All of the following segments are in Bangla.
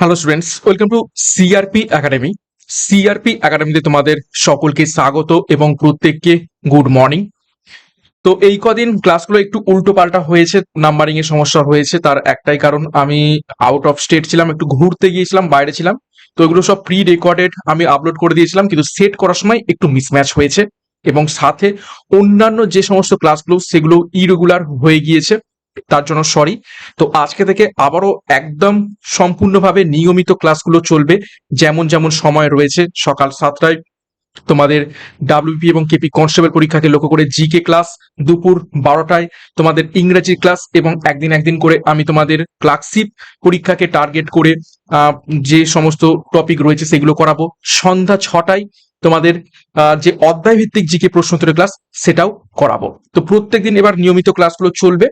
Hello students welcome to CRP academy CRP একাডেমিতে তোমাদের সকলকে স্বাগত এবং প্রত্যেককে গুড মর্নিং তো এই কদিন ক্লাসগুলো একটু উল্টো পাল্টা হয়েছে নাম্বারিং এর সমস্যা হয়েছে, তার একটাই কারণ আমি আউট অফ স্টেট ছিলাম, একটু ঘুরতে গিয়েছিলাম, বাইরে ছিলাম। তো এগুলো সব প্রি রেকর্ডেড আমি আপলোড করে দিয়েছিলাম, কিন্তু সেট করার সময় একটু মিসম্যাচ হয়েছে। এবং সাথে অন্যান্য যে সমস্ত ক্লাসগুলো সেগুলো ইরেগুলার হয়ে গিয়েছে। তার জন্য সরি তো আজকে থেকে আবারও একদম সম্পূর্ণভাবে নিয়মিত ক্লাসগুলো চলবে, যেমন যেমন সময় রয়েছে সকাল সাতটায়। তোমাদের ডাব্লিউপি এবং কেপি কনস্টেবল পরীক্ষাকে লক্ষ্য করে জিকে ক্লাস দুপুর বারোটায়, তোমাদের ইংরেজির ক্লাস এবং একদিন একদিন করে আমি তোমাদের ক্লার্কশিপ পরীক্ষাকে টার্গেট করে যে সমস্ত টপিক রয়েছে সেগুলো করাবো। সন্ধ্যা ছটায় তোমাদের যে অধ্যায় ভিত্তিক জিকে প্রশ্নোত্তরের ক্লাস সেটাও করাবো। তো প্রত্যেকদিন এবার নিয়মিত ক্লাসগুলো চলবে।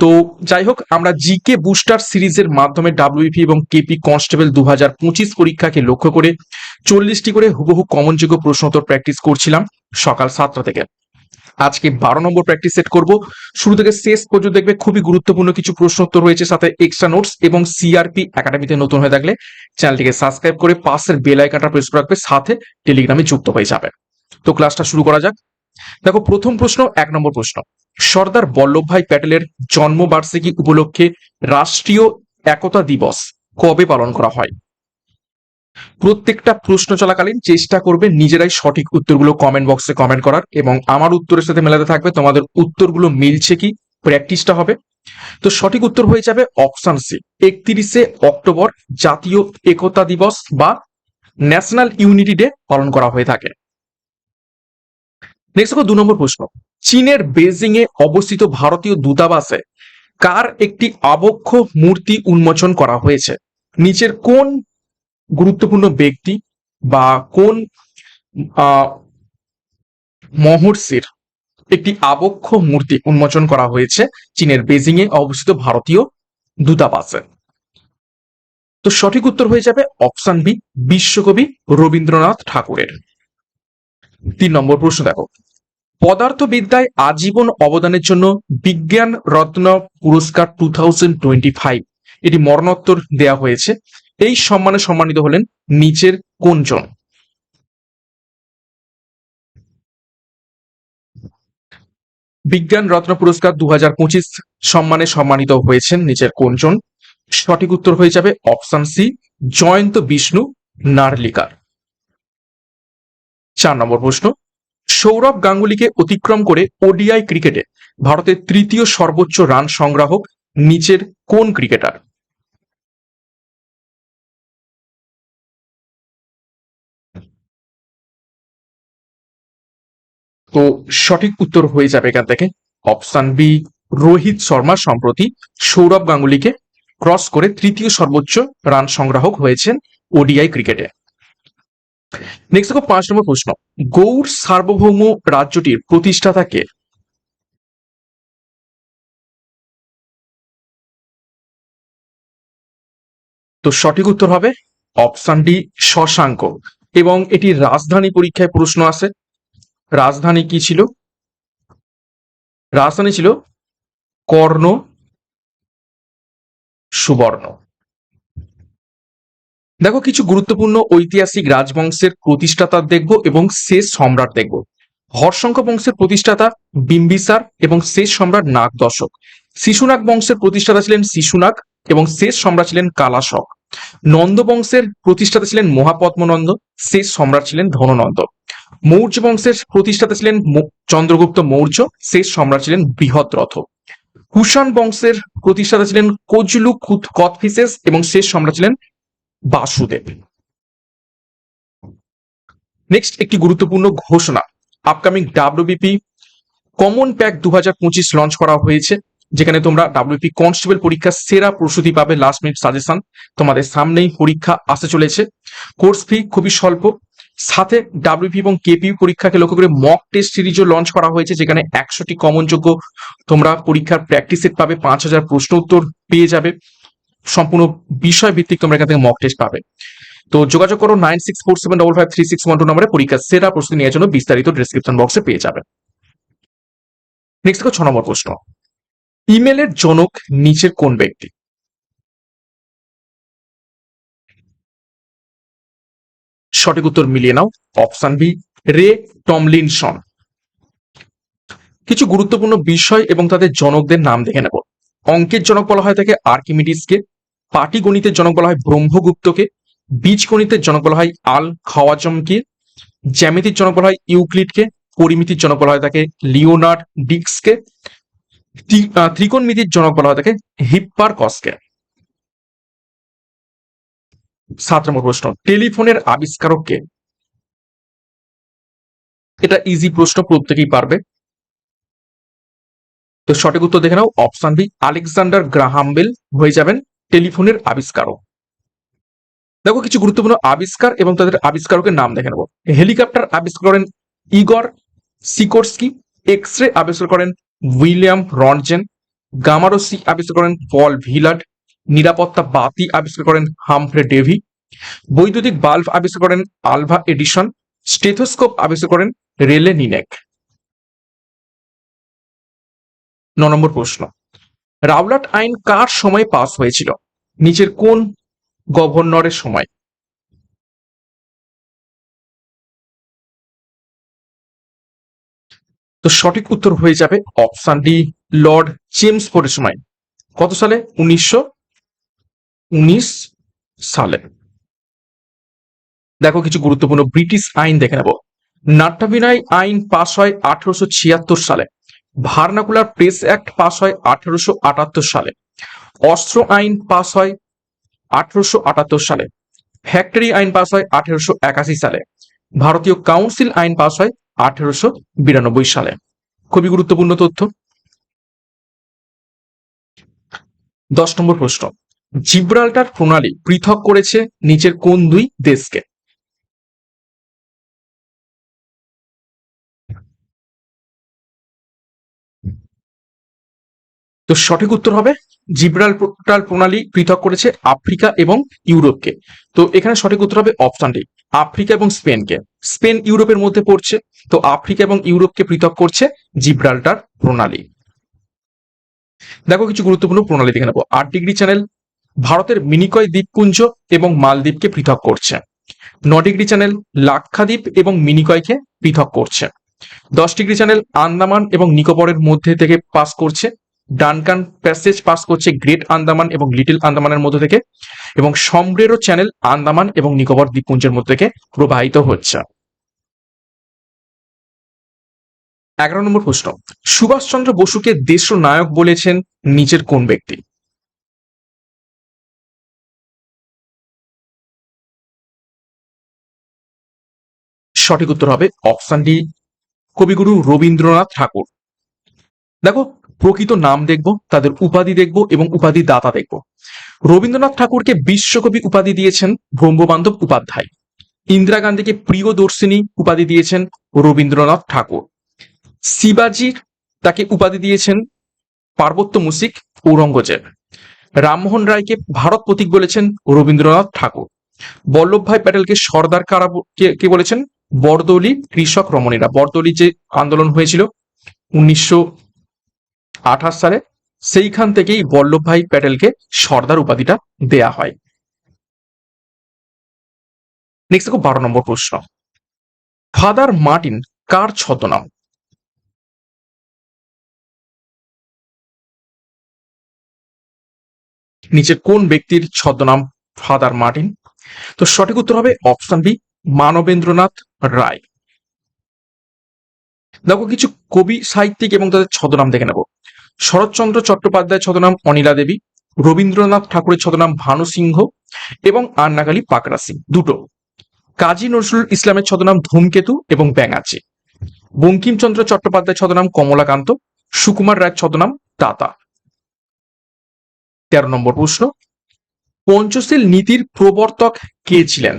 তো যাই হোক, আমরা জিকে বুস্টার সিরিজের মাধ্যমে ডাব্লিউপি এবং কেপি কনস্টেবল দু হাজার পঁচিশ পরীক্ষাকে লক্ষ্য করে চল্লিশটি করে হুবহু কমনযোগ্য প্রশ্নোত্তর প্র্যাকটিস করছিলাম সকাল সাতটা থেকে। আজকে বারো নম্বর প্র্যাকটিস সেট করব। শুরু থেকে শেষ পর্যন্ত দেখবে খুবই গুরুত্বপূর্ণ কিছু প্রশ্নোত্তর রয়েছে, সাথে এক্সট্রা নোটস এবং সিআরপি একাডেমিতে নতুন হয়ে থাকলে চ্যানেলটিকে সাবস্ক্রাইব করে পাশের বেল আইকনটা প্রেস রাখবে, সাথে টেলিগ্রামে যুক্ত হয়ে যাবে। তো ক্লাসটা শুরু করা যাক। দেখো, প্রথম প্রশ্ন, এক নম্বর প্রশ্ন। সর্দার বল্লভভাই প্যাটেলের জন্মবার্ষিকী উপলক্ষে রাষ্ট্রীয় একতা দিবস কবে পালন করা হয়? প্রত্যেকটা প্রশ্ন চলাকালীন চেষ্টা করবে নিজেরাই সঠিক উত্তরগুলো কমেন্ট বক্সে কমেন্ট করার এবং আমার উত্তরের সাথে মেলাতে থাকবে। তোমাদের উত্তরগুলো মিলছে কি? প্র্যাকটিসটা হবে। তো সঠিক উত্তর হয়ে যাবে অপশন সি একত্রিশে অক্টোবর জাতীয় একতা দিবস বা ন্যাশনাল ইউনিটি ডে পালন করা হয়ে থাকে। নেক্সট দু নম্বর প্রশ্ন। চীনের বেজিং এ অবস্থিত ভারতীয় দূতাবাসে কার একটি আবক্ষ মূর্তি উন্মোচন করা হয়েছে? নিচের কোন গুরুত্বপূর্ণ ব্যক্তি বা কোন মহর্ষির একটি আবক্ষ মূর্তি উন্মোচন করা হয়েছে চীনের বেজিং এ অবস্থিত ভারতীয় দূতাবাসে? তো সঠিক উত্তর হয়ে যাবে অপশন বি, বিশ্বকবি রবীন্দ্রনাথ ঠাকুরের। তিন নম্বর প্রশ্ন দেখো। পদার্থবিদ্যায় আজীবন অবদানের জন্য বিজ্ঞান রত্ন পুরস্কার টু থাউজেন্ড টোয়েন্টি ফাইভ এটি মরণোত্তর দেয়া হয়েছে। এই সম্মানে সম্মানিত হলেন নিচের কোনজন? বিজ্ঞান রত্ন পুরস্কার দু হাজার পঁচিশ সম্মানে সম্মানিত হয়েছেন নিচের কোনজন? সঠিক উত্তর হয়ে যাবে অপশন সি, জয়ন্ত বিষ্ণু নার্লিকার। চার নম্বর প্রশ্ন সৌরভ গাঙ্গুলিকে অতিক্রম করে ওডিআই ক্রিকেটে ভারতের তৃতীয় সর্বোচ্চ রান সংগ্রাহক, নিচের কোন ক্রিকেটার? তো সঠিক উত্তর হয়ে যাবে এখান থেকে। অপশন বি, রোহিত শর্মা সম্প্রতি সৌরভ গাঙ্গুলিকে ক্রস করে তৃতীয় সর্বোচ্চ রান সংগ্রাহক হয়েছেন ওডিআই ক্রিকেটে। নেক্সট দেখো পাঁচ নম্বর প্রশ্ন। গৌড় সার্বভৌম রাজ্যটির প্রতিষ্ঠাতা কে? তো সঠিক উত্তর হবে অপশন ডি শশাঙ্ক। এবং এটি রাজধানী পরীক্ষায় প্রশ্ন আসে। রাজধানী কি ছিল? রাজধানী ছিল কর্ণ সুবর্ণ। দেখো, কিছু গুরুত্বপূর্ণ ঐতিহাসিক রাজবংশের প্রতিষ্ঠাতা দেখব এবং শেষ সম্রাট দেখব। হর্ষঙ্ক বংশের প্রতিষ্ঠাতা বিম্বিসার এবং শেষ সম্রাট নাগ দশক। শিশুনাগ বংশের প্রতিষ্ঠাতা ছিলেন শিশুনাগ এবং শেষ সম্রাট ছিলেন কালাশক। নন্দ বংশের প্রতিষ্ঠাতা ছিলেন মহাপদ্মনন্দ, শেষ সম্রাট ছিলেন ধননন্দ। মৌর্য বংশের প্রতিষ্ঠাতা ছিলেন চন্দ্রগুপ্ত মৌর্য, শেষ সম্রাট ছিলেন বৃহদ্রথ কুষাণ বংশের প্রতিষ্ঠাতা ছিলেন কজলু কথফিসেস এবং শেষ সম্রাট ছিলেন বাসুদেব। নেক্সট একটি গুরুত্বপূর্ণ ঘোষণা। আপকামিং ডাব্লিউবিপি কমন প্যাক দু পঁচিশ লঞ্চ করা হয়েছে, যেখানে তোমরা ডাব্লিউপি কনস্টেবল পরীক্ষার সেরা প্রস্তুতি পাবে লাস্ট মিনিট সাজেশন তোমাদের সামনেই পরীক্ষা আসতে চলেছে। কোর্স ফি খুবই স্বল্প। সাথে ডাব্লিউপি এবং কেপি পরীক্ষাকে লক্ষ্য করে মক টেস্ট সিরিজও লঞ্চ করা হয়েছে, যেখানে একশোটি কমনযোগ্য তোমরা পরীক্ষার প্র্যাকটিস সেট পাবে, পাঁচ হাজার প্রশ্ন উত্তর পেয়ে যাবে। সম্পূর্ণ বিষয় ভিত্তিক তোমরা এখান থেকে মক টেস্ট পাবে। তো যোগাযোগ করো nine six four seven double five three six one two নম্বরে পরীক্ষার সেরা প্রস্তুতি নেওয়ার জন্য বিস্তারিত ডিসক্রিপশন বক্সে পেয়ে যাবে। নেক্সট ছ নম্বর প্রশ্ন। ইমেলের জনক নিচের কোন ব্যক্তি? সঠিক উত্তর মিলিয়ে নাও অপশন বি রে টমলিনসন কিছু গুরুত্বপূর্ণ বিষয় এবং তাদের জনকদের নাম দেখে নেব। অঙ্কের জনক বলা হয় তাকে আর্কিমিডিসকে পাটিগণিতের জনক বলা হয় ব্রহ্মগুপ্তকে বীজগণিতের জনক বলা হয় আল খাওয়াজমকে, জ্যামিতির জনক বলা হয় ইউক্লিডকে, পরিমিতির জনক বলা হয় তাকে লিওনার্ড ডিক্সকে ত্রিকোণমিতির জনক বলা হয় তাকে হিপ্পার কসকে সাত নম্বর প্রশ্ন, টেলিফোনের আবিষ্কারককে? এটা ইজি প্রশ্ন, প্রত্যেকেই পারবে। তো সঠিক উত্তর দেখে নাও option B Alexander Graham Bell হয়ে যাবেন। টেলিফোনের আবিষ্কারক। দেখো কিছু গুরুত্বপূর্ণ আবিষ্কার এবং তাদের আবিষ্কারকের নাম দেখে নেব। হেলিকপ্টার আবিষ্কার করেন ইগর সিকোরস্কি এক্স রে আবিষ্কার করেন উইলিয়াম রনজেন, গামারোসি আবিষ্কার করেন পল ভিলাড নিরাপত্তা বাতি আবিষ্কার করেন হামফ্রে ডেভি, বৈদ্যুতিক বাল্ব আবিষ্কার করেন আলভা এডিশন স্টেথোস্কোপ আবিষ্কার করেন রেলে নিনেক। ন নম্বর প্রশ্ন। রাওলাট আইন কার সময় পাস হয়েছিল? নিচের কোন গভর্নরের সময়? তো সঠিক উত্তর হয়ে যাবে অপশন ডি, লর্ড জেমস ফোর্ডের সময়। কত সালে? উনিশশো উনিশ সালে। দেখো, কিছু গুরুত্বপূর্ণ ব্রিটিশ আইন দেখে নেব। নাট্যাভিনয় আইন পাশ হয় আঠারোশো ছিয়াত্তর সালে। ভার্নাকুলার প্রেস অ্যাক্ট পাস হয় আঠারোশো আটাত্তর সালে। অস্ত্র আইন পাস হয় আঠারোশো আটাত্তর সালে। ফ্যাক্টরি আইন পাস হয় আঠারোশো একাশি সালে। ভারতীয় কাউন্সিল আইন পাস হয় আঠারোশো বিরানব্বই সালে। খুবই গুরুত্বপূর্ণ তথ্য। দশ নম্বর প্রশ্ন। জিব্রাল্টার প্রণালী পৃথক করেছে নিচের কোন দুই দেশকে? তো সঠিক উত্তর হবে জিব্রাল্টার প্রণালী পৃথক করেছে আফ্রিকা এবং ইউরোপকে। তো এখানে সঠিক উত্তর হবে অপশনটি আফ্রিকা এবং স্পেনকে। স্পেন ইউরোপের মধ্যে পড়ছে, তো আফ্রিকা এবং ইউরোপকে পৃথক করছে জিব্রাল্টার প্রণালী। দেখো কিছু গুরুত্বপূর্ণ প্রণালী দেখে নেব। আট ডিগ্রি চ্যানেল ভারতের মিনিকয় দ্বীপপুঞ্জ এবং মালদ্বীপকে পৃথক করছে। ন ডিগ্রি চ্যানেল লাক্ষাদ্বীপ এবং মিনিকয়কে পৃথক করছে। দশ ডিগ্রি চ্যানেল আন্দামান এবং নিকোবরের মধ্যে থেকে পাস করছে ডানকান প্যাসেজ পাস করছে গ্রেট আন্দামান এবং লিটল আন্দামানের মধ্যে থেকে এবং সম্ব্রেরো চ্যানেল আন্দামান এবং নিকোবর দ্বীপপুঞ্জের মধ্যে থেকে প্রবাহিত হচ্ছে। এগারো নম্বর প্রশ্ন। সুভাষচন্দ্র বসুকে দেশ নায়ক বলেছেন নিচের কোন ব্যক্তি? সঠিক উত্তর হবে অপশন ডি কবিগুরু রবীন্দ্রনাথ ঠাকুর। দেখো প্রকৃত নাম দেখব, তাদের উপাধি দেখব এবং উপাধি দাতা দেখব। রবীন্দ্রনাথ ঠাকুরকে বিশ্বকবি উপাধি দিয়েছেন ব্রহ্মবান্ধব উপাধ্যায়। ইন্দিরা গান্ধীকে প্রিয়দর্শিনী উপাধি দিয়েছেন রবীন্দ্রনাথ ঠাকুর। শিবাজির তাকে উপাধি দিয়েছেন পার্বত্য মুসিক ঔরঙ্গজেব। রামমোহন রায়কে ভারত প্রতীক বলেছেন রবীন্দ্রনাথ ঠাকুর। বল্লভভাই প্যাটেলকে সর্দার কারা কে বলেছেন? বরদলি কৃষক রমণীরা। বরদলি যে আন্দোলন হয়েছিল উনিশশো আঠাশ সালে সেইখান থেকেই বল্লভভাই প্যাটেলকে সর্দার উপাধিটা দেয়া হয়। নেক্সট দেখো বারো নম্বর প্রশ্ন। ফাদার মার্টিন কার ছদ্মনাম? নিচে কোন ব্যক্তির ছদ্মনাম ফাদার মার্টিন? তো সঠিক উত্তর হবে অপশন বি, মানবেন্দ্রনাথ রায়। দেখো কিছু কবি সাহিত্যিক এবং তাদের ছদ্মনাম দেখে নেব। শরৎচন্দ্র চট্টোপাধ্যায়ের ছদ্মনাম অনিলা দেবী, রবীন্দ্রনাথ ঠাকুরের ছদ্মনাম ভানু সিংহ এবং আন্নাকালী পাকরা সিং, দুটো। কাজী নজরুল ইসলামের ছদ্মনাম ধূমকেতু এবং ব্যাঙাচি। বঙ্কিমচন্দ্র চট্টোপাধ্যায়ের ছদ্মনাম কমলাকান্ত, সুকুমার রায়ের ছদ্মনাম তাতা। তেরো নম্বর প্রশ্ন, পঞ্চশীল নীতির প্রবর্তক কে ছিলেন?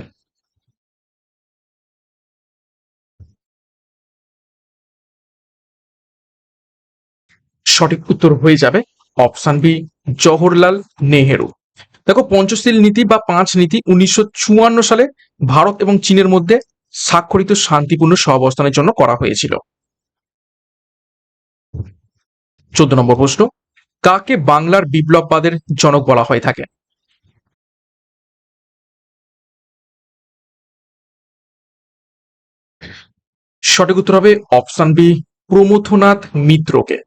সঠিক উত্তর হয়ে যাবে অপশন বি, জওহরলাল নেহেরু। দেখো, পঞ্চশীল নীতি বা পাঁচ নীতি উনিশশো চুয়ান্ন সালে ভারত এবং চীনের মধ্যে স্বাক্ষরিত শান্তিপূর্ণ সহাবস্থানের জন্য করা হয়েছিল। চোদ্দ নম্বর প্রশ্ন, কাকে বাংলার বিপ্লববাদের জনক বলা হয়ে থাকে? সঠিক উত্তর হবে অপশন বি, প্রমথনাথ মিত্রকে।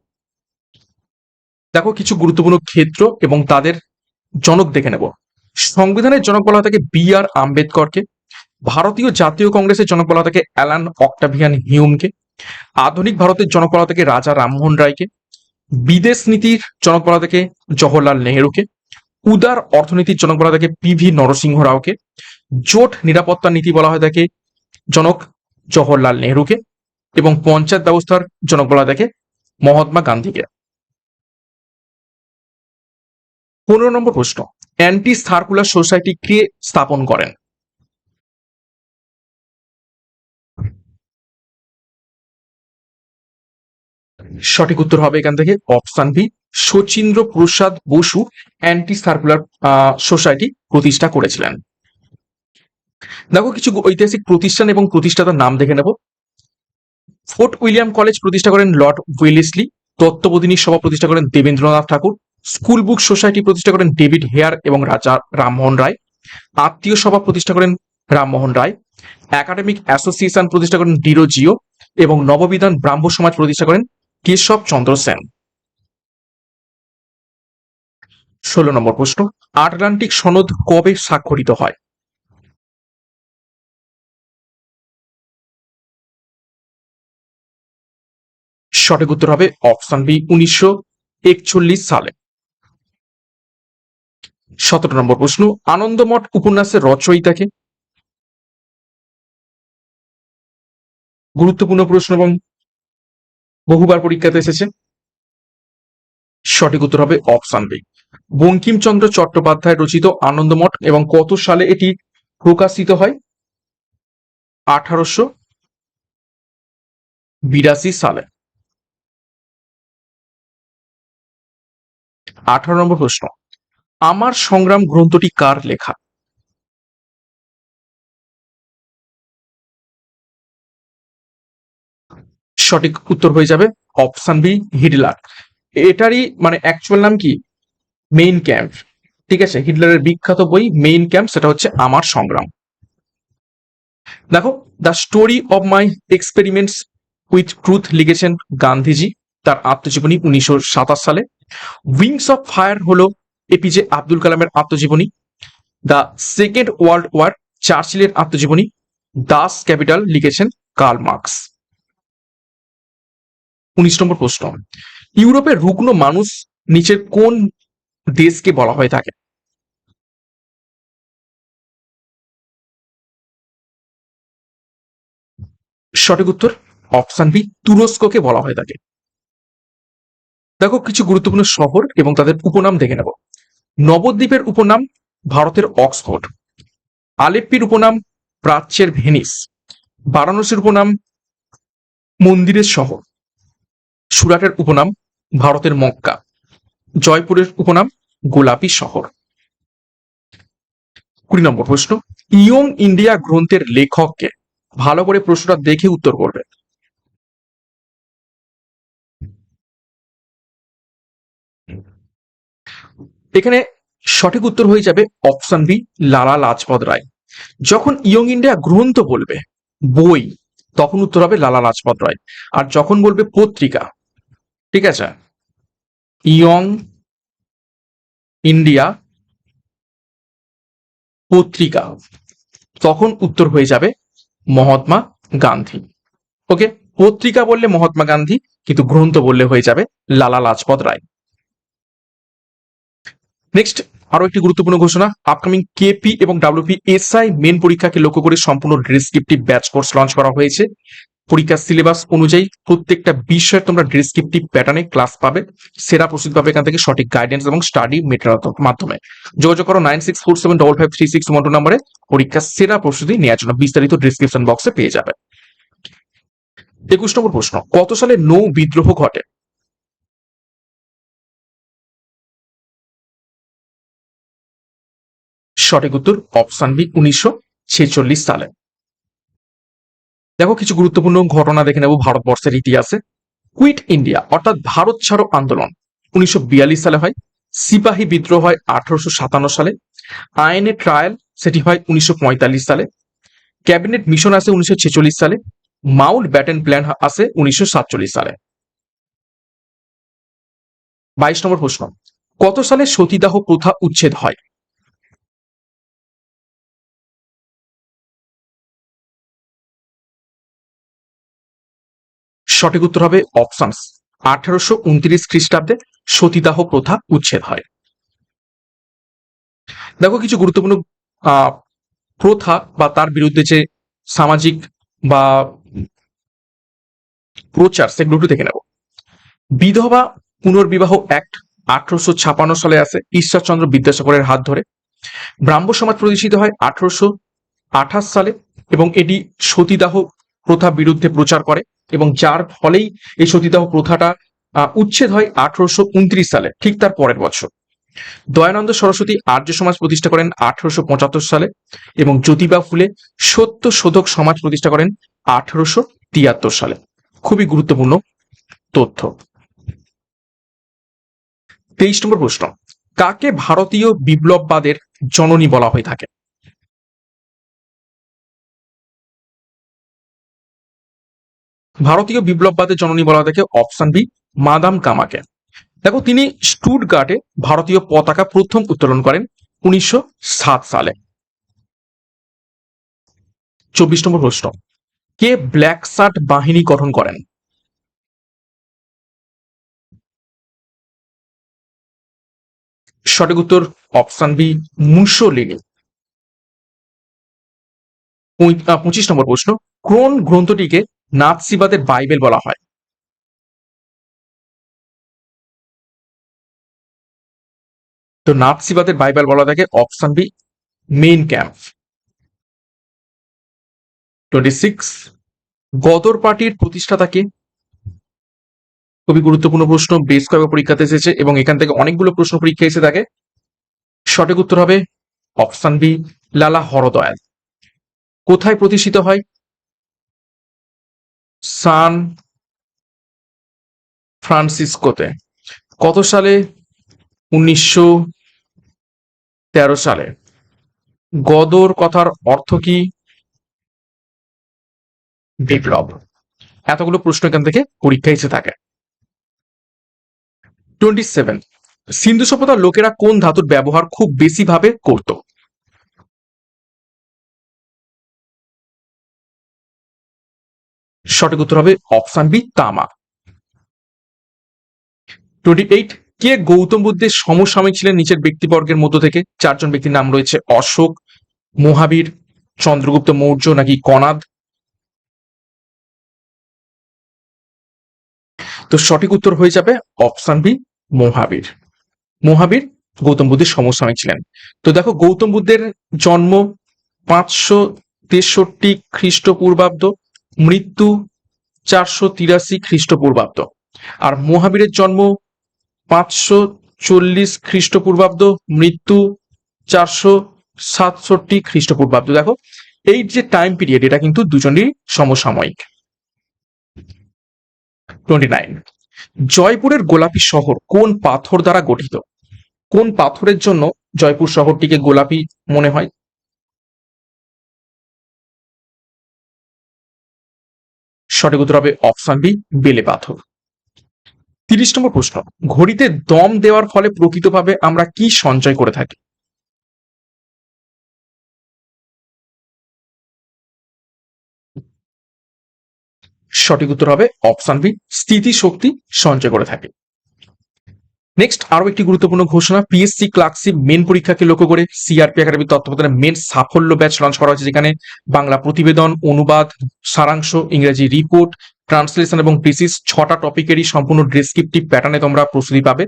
দেখো, কিছু গুরুত্বপূর্ণ ক্ষেত্র এবং তাদের জনক দেখে নেব। সংবিধানের জনক বলা থাকে বি আর আম্বেদকরকে, ভারতীয় জাতীয় কংগ্রেসের জনক বলা থাকে অ্যালান অক্টাভিয়ান হিউমকে, আধুনিক ভারতের জনক বলা থাকে রাজা রামমোহন রায়কে, বিদেশ নীতির জনক বলা থাকে জওহরলাল নেহেরুকে, উদার অর্থনীতির জনক বলা থাকে পি ভি নরসিংহ রাওকে, জোট নিরাপত্তা নীতি বলা হয় থাকে জনক জওহরলাল নেহরুকে এবং পঞ্চায়েত ব্যবস্থার জনক বলা থাকে মহাত্মা গান্ধীকে। পনেরো নম্বর প্রশ্ন অ্যান্টি সার্কুলার সোসাইটি কে স্থাপন করেন? সঠিক উত্তর হবে এখান থেকে option B Sachindra Prasad Basu Anti Circular Society প্রতিষ্ঠা করেছিলেন। দেখো কিছু ঐতিহাসিক প্রতিষ্ঠান এবং প্রতিষ্ঠাতার নাম দেখে নেব। ফোর্ট উইলিয়াম কলেজ প্রতিষ্ঠা করেন লর্ড উইলিসলি, তত্ত্ববোধিনী সভা প্রতিষ্ঠা করেন Debendranath Tagore School Book Society প্রতিষ্ঠা করেন ডেভিড হেয়ার এবং রাজা রামমোহন রায়। আত্মীয় সভা প্রতিষ্ঠা করেন রামমোহন রায়। একাডেমিক অ্যাসোসিয়েশন প্রতিষ্ঠা করেন ডিরোজিও এবং নববিধান ব্রাহ্ম সমাজ প্রতিষ্ঠা করেন কেশব চন্দ্র সেন। ষোলো নম্বর প্রশ্ন, আটলান্টিক সনদ কবে স্বাক্ষরিত হয়? সঠিক উত্তর হবে অপশন বি, উনিশশো একচল্লিশ সালে। সতেরো নম্বর প্রশ্ন, আনন্দমঠ উপন্যাসের রচয়িতাকে? গুরুত্বপূর্ণ প্রশ্ন এবং বহুবার পরীক্ষাতে এসেছে। সঠিক উত্তর হবে অপশন বি। বঙ্কিমচন্দ্র চট্টোপাধ্যায় রচিত আনন্দমঠ এবং কত সালে এটি প্রকাশিত হয়? আঠারোশো বিরাশি সালে। আঠারো নম্বর প্রশ্ন আমার সংগ্রাম গ্রন্থটি কার লেখা? সঠিক উত্তর হয়ে যাবে অপশন বি, হিটলার। এটারই মানে অ্যাকচুয়াল নাম কি? মেইন ক্যাম্প ঠিক আছে, হিটলারের বিখ্যাত বই মেইন ক্যাম্প সেটা হচ্ছে আমার সংগ্রাম। দেখো The Story of My Experiments with Truth লিখেছেন গান্ধীজি, তার আত্মজীবনী উনিশশো সাতাশ সালে। উইংস অফ ফায়ার হলো এপিজে আব্দুল কালামের আত্মজীবনী, দ্য সেকেন্ড ওয়ার্ল্ড ওয়ার, চার্চিলের আত্মজীবনী, দাস ক্যাপিটাল লিখেছেন কার্ল মার্কস। উনিশ নম্বর প্রশ্ন ইউরোপের রুগ্ন মানুষ নিচের কোন দেশকে বলা হয়ে থাকে? সঠিক উত্তর, অপশন বি, তুরস্ককে বলা হয়ে থাকে। দেখো, কিছু গুরুত্বপূর্ণ শহর এবং তাদের উপনাম দেখে নেব। নবদ্বীপের উপনাম ভারতের অক্সফোর্ড। আলেপ্পির উপনাম প্রাচ্যের ভেনিস। বারাণসীর উপনাম মন্দিরের শহর। সুরাটের উপনাম ভারতের মক্কা। জয়পুরের উপনাম গোলাপি শহর। কুড়ি নম্বর প্রশ্ন, ইয়ং ইন্ডিয়া গ্রন্থের লেখককে ভালো করে প্রশ্নটা দেখে উত্তর করবে এখানে সঠিক উত্তর হয়ে যাবে অপশন বি, লালা লাজপত রায়। যখন ইয়ং ইন্ডিয়া গ্রন্থ বলবে, বই, তখন উত্তর হবে লালা লাজপত রায়। আর যখন বলবে পত্রিকা, ঠিক আছে? ইয়ং ইন্ডিয়া পত্রিকা, তখন উত্তর হয়ে যাবে মহাত্মা গান্ধী। ওকে? পত্রিকা বললে মহাত্মা গান্ধী, কিন্তু গ্রন্থ বললে হয়ে যাবে লালা লাজপত রায়। নেক্সট আরও একটি গুরুত্বপূর্ণ ঘোষণা। আপকামিং কেপি এবং ডাব্লিউপি এসআই মেন পরীক্ষাকে লক্ষ্য করে সম্পূর্ণ ডিসক্রিপটিভ ব্যাচ কোর্স লঞ্চ করা হয়েছে। পরীক্ষার সিলেবাস অনুযায়ী প্রত্যেকটা বিষয়ে তোমরা ডিসক্রিপটিভ প্যাটার্নে ক্লাস পাবে। সেরা প্রস্তুতি পাবে এখান থেকে সঠিক গাইডেন্স এবং স্টাডি মেটেরিয়াল মাধ্যমে। যোগাযোগ করো nine six four seven double five three six one two নম্বরে। পরীক্ষার সেরা প্রস্তুতি নেওয়ার জন্য বিস্তারিত ডিসক্রিপশন বক্সে পেয়ে যাবে। একুশ নম্বর প্রশ্ন। কত সালে নৌ বিদ্রোহ ঘটে? সঠিক উত্তর অপশন বি উনিশশো ছেচল্লিশ সালে। দেখো, কিছু গুরুত্বপূর্ণ ঘটনা দেখে নেব ভারতবর্ষের ইতিহাসে। কুইট ইন্ডিয়া অর্থাৎ ভারত ছাড়ো আন্দোলন। উনিশশো বিয়াল্লিশ সালে হয়, সিপাহী বিদ্রোহ হয় আঠারোশো সাতান্ন সালে। আইনে ট্রায়াল সেটি হয় উনিশশো পঁয়তাল্লিশ সালে। ক্যাবিনেট মিশন আসে উনিশশো ছেচল্লিশ সালে। মাউন্ট ব্যাটেন প্ল্যান আসে উনিশশো সাতচল্লিশ সালে। বাইশ নম্বর প্রশ্ন, কত সালে সতীদাহ প্রথা উচ্ছেদ হয়? সঠিক উত্তর হবে অপশনস। আঠারোশো উনত্রিশ খ্রিস্টাব্দে সতীদাহ প্রথা উচ্ছেদ হয়। দেখো কিছু গুরুত্বপূর্ণ প্রথা বা তার বিরুদ্ধে যে সামাজিক বা প্রচার, সেগুলো একটু দেখে নেব। বিধবা পুনর্বিবাহ অ্যাক্ট আঠারোশো ছাপান্ন সালে আসে, ঈশ্বরচন্দ্র বিদ্যাসাগরের হাত ধরে। ব্রাহ্ম সমাজ প্রতিষ্ঠিত হয় আঠারোশো আঠাশ সালে এবং এটি সতীদাহ প্রথা বিরুদ্ধে প্রচার করে। এবং যার ফলেই এই সতীদাহ প্রথাটা উচ্ছেদ হয় আঠারোশো উনত্রিশ সালে, ঠিক তার পরের বছর। দয়ানন্দ সরস্বতী আর্য সমাজ প্রতিষ্ঠা করেন আঠারোশো পঁচাত্তর সালে এবং জ্যোতিবা ফুলে সত্য শোধক সমাজ প্রতিষ্ঠা করেন আঠারোশো তিয়াত্তর সালে। খুবই গুরুত্বপূর্ণ তথ্য। তেইশ নম্বর প্রশ্ন, কাকে ভারতীয় বিপ্লববাদের জননী বলা হয়ে থাকে? ভারতীয় বিপ্লববাদের জননী বলা থাকে অপশন বি মাদাম কামাকে। দেখো, তিনি স্টুটগার্টে ভারতীয় পতাকা প্রথম উত্তোলন করেন উনিশশো সাত সালে। চব্বিশ নম্বর প্রশ্ন, কে ব্ল্যাক শার্ট বাহিনী গঠন করেন? সঠিক উত্তর অপশন বি মুসোলিনি। পঁচিশ নম্বর প্রশ্ন, কোন গ্রন্থটিকে নাৎসিবাদের বাইবেল বলা হয়। তো নাৎসিবাদের বাইবেল বলা থাকে option B, Mein Kampf. Twenty six, Ghadar পার্টির প্রতিষ্ঠাতা কে? খুবই গুরুত্বপূর্ণ প্রশ্ন, বেশ কয়েকবার পরীক্ষাতে এসেছে এবং এখান থেকে অনেকগুলো প্রশ্ন পরীক্ষা এসে থাকে। সঠিক উত্তর হবে অপশন বি, লালা হরদয়াল। কোথায় প্রতিষ্ঠিত হয়? সান ফ্রান্সিসকোতে কত সালে? উনিশশো তেরো সালে। গদর কথার অর্থ কি? বিপ্লব। এতগুলো প্রশ্ন এখান থেকে পরীক্ষা এসে থাকে। Twenty seven. সিন্ধু সভ্যতার লোকেরা কোন ধাতুর ব্যবহার খুব বেশি ভাবে করত? সঠিক উত্তর হবে অপশন বি তামা টোয়েন্টি এইট কে গৌতম বুদ্ধের সমসাময়িক ছিলেন নিচের ব্যক্তিবর্গের মধ্য থেকে? চারজন ব্যক্তির নাম রয়েছে অশোক, মহাবীর, চন্দ্রগুপ্ত মৌর্য নাকি কনাদ? তো সঠিক উত্তর হয়ে যাবে অপশন বি, মহাবীর। মহাবীর গৌতম বুদ্ধের সমসাময়িক ছিলেন। তো দেখো, গৌতম বুদ্ধের জন্ম পাঁচশো তেষট্টি খ্রিস্টপূর্বাব্দ মৃত্যু চারশো তিরাশি খ্রিস্টপূর্বাব্দ। আর মহাবীরের জন্ম পাঁচশো চল্লিশ খ্রিস্টপূর্বাব্দ, মৃত্যু চারশো সাতষট্টি খ্রিস্টপূর্বাব্দ। দেখো, এই যে টাইম পিরিয়ড এটা কিন্তু দুজনেরই সমসাময়িক। টোয়েন্টি নাইন জয়পুরের গোলাপি শহর কোন পাথর দ্বারা গঠিত? কোন পাথরের জন্য জয়পুর শহরটিকে গোলাপি মনে হয়? সঠিক উত্তর হবে অপশন বি বেলে পাথর। তিরিশ নম্বর প্রশ্ন, ঘড়িতে দম দেওয়ার ফলে প্রকৃতভাবে আমরা কি সঞ্চয় করে থাকি? সঠিক উত্তর হবে অপশন বি স্থিতি শক্তি সঞ্চয় করে থাকে। নেক্সট আরও একটি গুরুত্বপূর্ণ ঘোষণা পিএসসি ক্লার্কশিপ মেন পরীক্ষাকে লক্ষ্য করে সিআরপি একাডেমির তত্ত্বাবধানে মেন সাফল্য ব্যাচ লঞ্চ করা হয়েছে, যেখানে বাংলা প্রতিবেদন, অনুবাদ, সারাংশ, ইংরেজি রিপোর্ট ট্রান্সলেশন এবং পিসিস ছটা টপিকেরই সম্পূর্ণ ডেসক্রিপটিভ প্যাটার্নে তোমরা প্রস্তুতি পাবে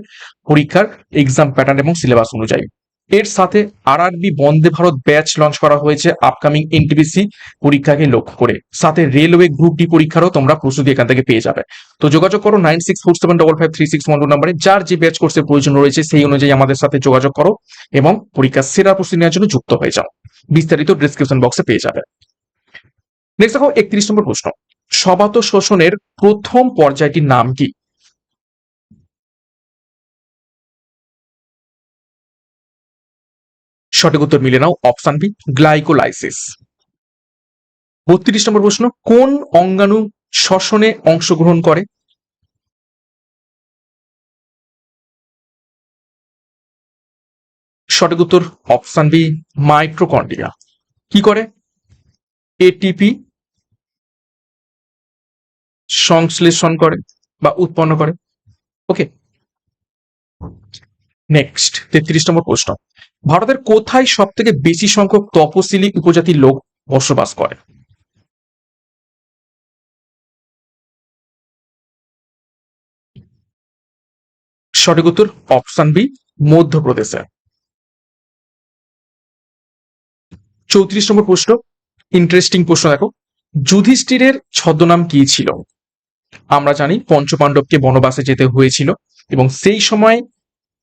পরীক্ষার এক্সাম প্যাটার্ন এবং সিলেবাস অনুযায়ী। এর সাথে আর RRB Vande Bharat batch launch করা হয়েছে আপকামিং এনটিপিসি পরীক্ষাকে লক্ষ্য করে। সাথে রেলওয়ে গ্রুপ ডি পরীক্ষারও তোমরা প্রস্তুতি এখান থেকে পেয়ে যাবে। তো যোগাযোগ করো nine six four seven double five three six one two নাম্বারে যার যে ব্যাচ কোর্সের প্রয়োজন রয়েছে সেই অনুযায়ী আমাদের সাথে যোগাযোগ করো এবং পরীক্ষার সেরা প্রস্তুতি নেওয়ার জন্য যুক্ত হয়ে যাও। বিস্তারিত ডিসক্রিপশন বক্সে পেয়ে যাবে। নেক্সট দেখো একত্রিশ নম্বর প্রশ্ন। সবাত শোষণের প্রথম পর্যায়টির নাম কি? সঠিক উত্তর মিলে নাও অপশন বি গ্লাইকোলাইসিস বত্রিশ নম্বর প্রশ্ন, কোন অঙ্গাণু শ্বসনে অংশগ্রহণ করে? সঠিক উত্তর অপশন বি মাইক্রোকন্ড্রিয়া কি করে? এটিপি সংশ্লেষণ করে বা উৎপন্ন করে। ওকে নেক্সট তেত্রিশ নম্বর প্রশ্ন ভারতের কোথায় সব থেকে বেশি সংখ্যক তপশিলি উপজাতির লোক বসবাস করে? সঠিক উত্তর অপশন বি মধ্যপ্রদেশে। চৌত্রিশ নম্বর প্রশ্ন ইন্টারেস্টিং প্রশ্ন দেখো। যুধিষ্ঠিরের ছদ্মনাম কি ছিল? আমরা জানি পঞ্চপাণ্ডবকে বনবাসে যেতে হয়েছিল এবং সেই সময়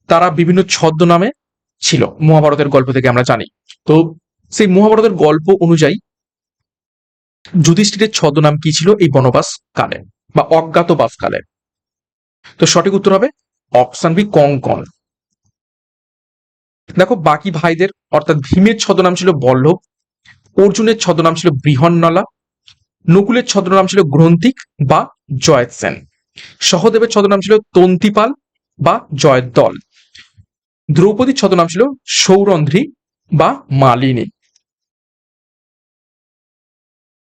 তারা বিভিন্ন ছদ্মনামে ছিল, মহাভারতের গল্প থেকে আমরা জানি। তো সেই মহাভারতের গল্প অনুযায়ী যুধিষ্ঠিরের ছদ্মনাম কি ছিল? এই বনবাস কালে বা অজ্ঞাতবাস কালে। তো সঠিক উত্তর হবে অপশন বি কঙ্কন। দেখো, বাকি ভাইদের, অর্থাৎ ভীমের ছদ্মনাম ছিল বল্লভ, অর্জুনের ছদ্মনাম ছিল বৃহন্নলা, নকুলের ছদ্মনাম ছিল গ্রন্থিক বা জয়ত সেন সহদেবের ছদ্মনাম ছিল তন্তিপাল বা জয়দল। দ্রৌপদীর ছদ্মনাম ছিল সৌরন্ধ্রী বা মালিনী।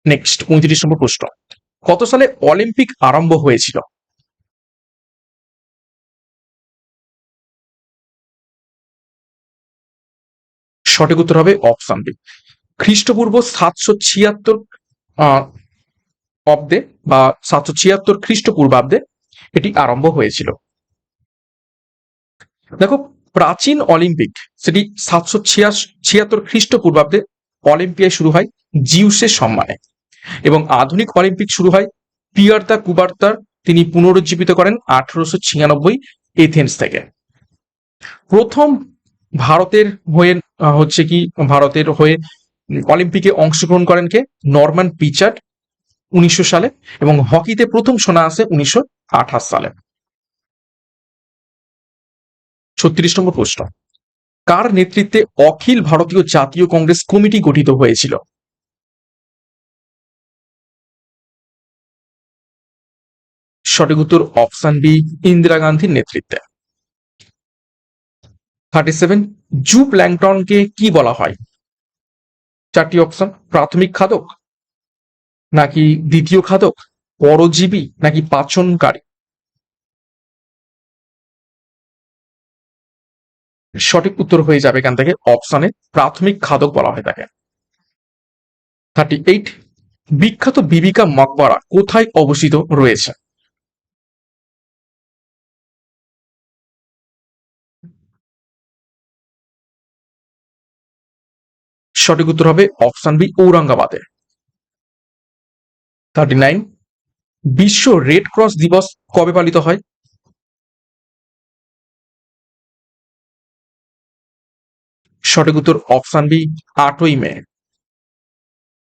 নেক্সট পঁয়ত্রিশ নম্বর প্রশ্ন। কত সালে অলিম্পিক আরম্ভ হয়েছিল? সঠিক উত্তর হবে অপশন বি। খ্রিস্টপূর্ব সাতশো ছিয়াত্তর অব্দে বা সাতশো ছিয়াত্তর খ্রিস্টপূর্বাব্দে এটি আরম্ভ হয়েছিল। দেখো প্রাচীন অলিম্পিক, সেটি সাতশো ছিয়াত্তর খ্রিস্টপূর্বাব্দে অলিম্পিয়ায় শুরু হয় জিউসের সম্মানে এবং আধুনিক অলিম্পিক শুরু হয় পিয়ার্তা কুবার্তার, তিনি পুনরুজ্জীবিত করেন আঠারোশো ছিয়ানব্বই এথেন্স থেকে। প্রথম ভারতের হয়ে হচ্ছে কি, ভারতের হয়ে অলিম্পিকে অংশগ্রহণ করেন কে? নরমান পিচার্ড উনিশশো সালে এবং হকিতে প্রথম সোনা আসে উনিশশো আঠাশ সালে। ছত্রিশ নম্বর প্রশ্ন। কার নেতৃত্বে অখিল ভারতীয় জাতীয় কংগ্রেস কমিটি গঠিত হয়েছিল? সঠিক উত্তর অপশন বি, ইন্দিরা গান্ধীর নেতৃত্বে। থার্টি সেভেন জু প্ল্যাংটনকে কি বলা হয়? চারটি অপশন, প্রাথমিক খাদক, নাকি দ্বিতীয় খাদক, পরজীবী, নাকি পাচনকারী? সঠিক উত্তর হয়ে যাবে এখান থেকে অপশনে প্রাথমিক খাদক বলা হয় তাকে। থার্টি এইট বিখ্যাত বিবিকা মকবরা কোথায় অবস্থিত রয়েছে? সঠিক উত্তর হবে অপশন বি ঔরঙ্গাবাদে। থার্টি নাইন বিশ্ব রেড ক্রস দিবস কবে পালিত হয়? সঠিক উত্তর অপশন বি আটই মে।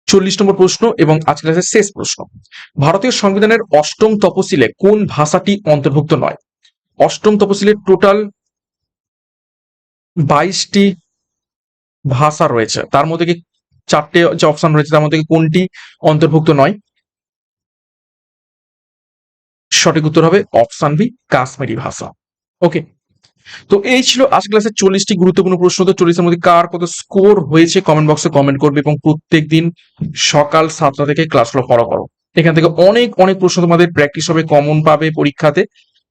চল্লিশ নম্বর প্রশ্ন এবং আজকের আছে শেষ প্রশ্ন। ভারতীয় সংবিধানের অষ্টম তপশিলে কোন ভাষাটি অন্তর্ভুক্ত নয়? অষ্টম তপশিলের টোটাল বাইশটি ভাষা রয়েছে। তার মধ্যে কি চারটে যে অপশন রয়েছে, তার মধ্যে কোনটি অন্তর্ভুক্ত নয়? সঠিক উত্তর হবে অপশন বি কাশ্মীরি ভাষা। ওকে তো এই ছিল আজ ক্লাসের চল্লিশটি গুরুত্বপূর্ণ প্রশ্ন। তো চল্লিশের মধ্যে কার কত স্কোর হয়েছে কমেন্ট বক্সে কমেন্ট করবে এবং প্রত্যেক দিন সকাল সাতটা থেকে ক্লাসগুলো ফলো করো। এখান থেকে অনেক অনেক প্রশ্ন তোমাদের প্র্যাকটিস হবে কমন পাবে পরীক্ষাতে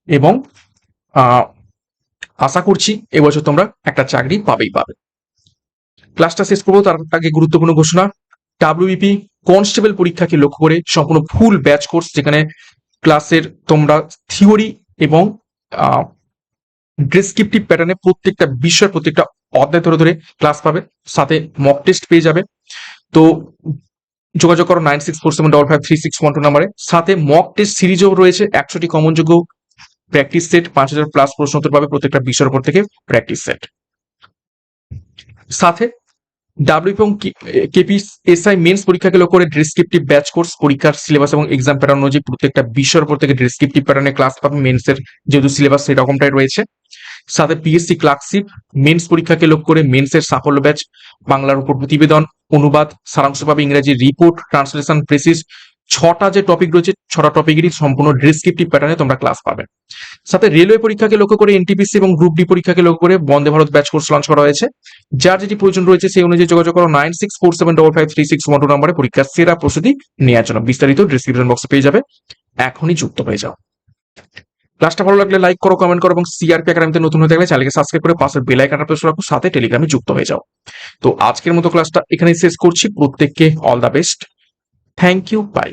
এবং আশা করছি এবছর তোমরা একটা চাকরি পাবেই পাবে। ক্লাসটা শেষ করব, তার আগে গুরুত্বপূর্ণ ঘোষণা। ডাব্লিউবিপি কনস্টেবল পরীক্ষাকে লক্ষ্য করে সম্পূর্ণ ফুল ব্যাচ কোর্স যেখানে ক্লাসের তোমরা থিওরি এবং ডেসক্রিপটিভ প্যাটার্নে প্রত্যেকটা বিষয়ের প্রত্যেকটা অধ্যায় ধরে ধরে ক্লাস পাবে, সাথে মক টেস্ট পেয়ে যাবে। তো যোগাযোগ করো nine six four seven double five three six one two নাম্বারে সাথে মক টেস্ট সিরিজও রয়েছে, একশোটি কমনযোগ্য প্র্যাকটিস সেট পাঁচ হাজার প্লাস প্রশ্ন উত্তর পাবে প্রত্যেকটা বিষয়ের উপর থেকে প্র্যাকটিস সেট সাথে ডাব্লিউ এবং কেপি এসআই মেন্স পরীক্ষাকে লক্ষ্য করে ডেসক্রিপটিভ ব্যাচ কোর্স পরীক্ষার সিলেবাস এবং এক্সাম প্যাটার্ন অনুযায়ী প্রত্যেকটা বিষয়ের উপর থেকে ডেসক্রিপটিভ প্যাটার্নে ক্লাস পাবে মেন্সের যেহেতু সিলেবাস সেরকমটাই রয়েছে। সাথে পিএসসি ক্লার্কশিপ মেন্স পরীক্ষাকে লক্ষ্য করে মেন্সের সাফল্য ব্যাচ বাংলার উপর প্রতিবেদন, অনুবাদ, সারাংশ পাবে ইংরেজি রিপোর্ট ট্রান্সলেশন প্রেসিস ছটা যে টপিক রয়েছে, ছটা টপিকেরই সম্পূর্ণ ডিসক্রিপটিভ প্যাটার্নে তোমরা ক্লাস পাবে। সাথে রেলওয়ে পরীক্ষাকে লক্ষ্য করে এনটিপিসি এবং গ্রুপ ডি পরীক্ষাকে লক্ষ্য করে Vande Bharat batch course launch করা হয়েছে। যার যেটি প্রয়োজন রয়েছে সেই অনুযায়ী যোগাযোগ করো nine six four seven double five three six one two নম্বরে পরীক্ষার সেরা প্রস্তুতি নেওয়ার জন্য বিস্তারিত ডিসক্রিপশন বক্সে পেয়ে যাবে। এখনই যুক্ত হয়ে যাও। ক্লাসটা ভালো লাগলে লাইক করো কমেন্ট করো এবং সিআরপি একাডেমিতে নতুন হয়ে থাকলে চ্যানেলকে সাবস্ক্রাইব করে পাশের বেল আইকনটা প্রেস রাখো সাথে টেলিগ্রামে যুক্ত হয়ে যাও। তো আজকের মতো ক্লাসটা এখানেই শেষ করছি। প্রত্যেককে all the best thank you bye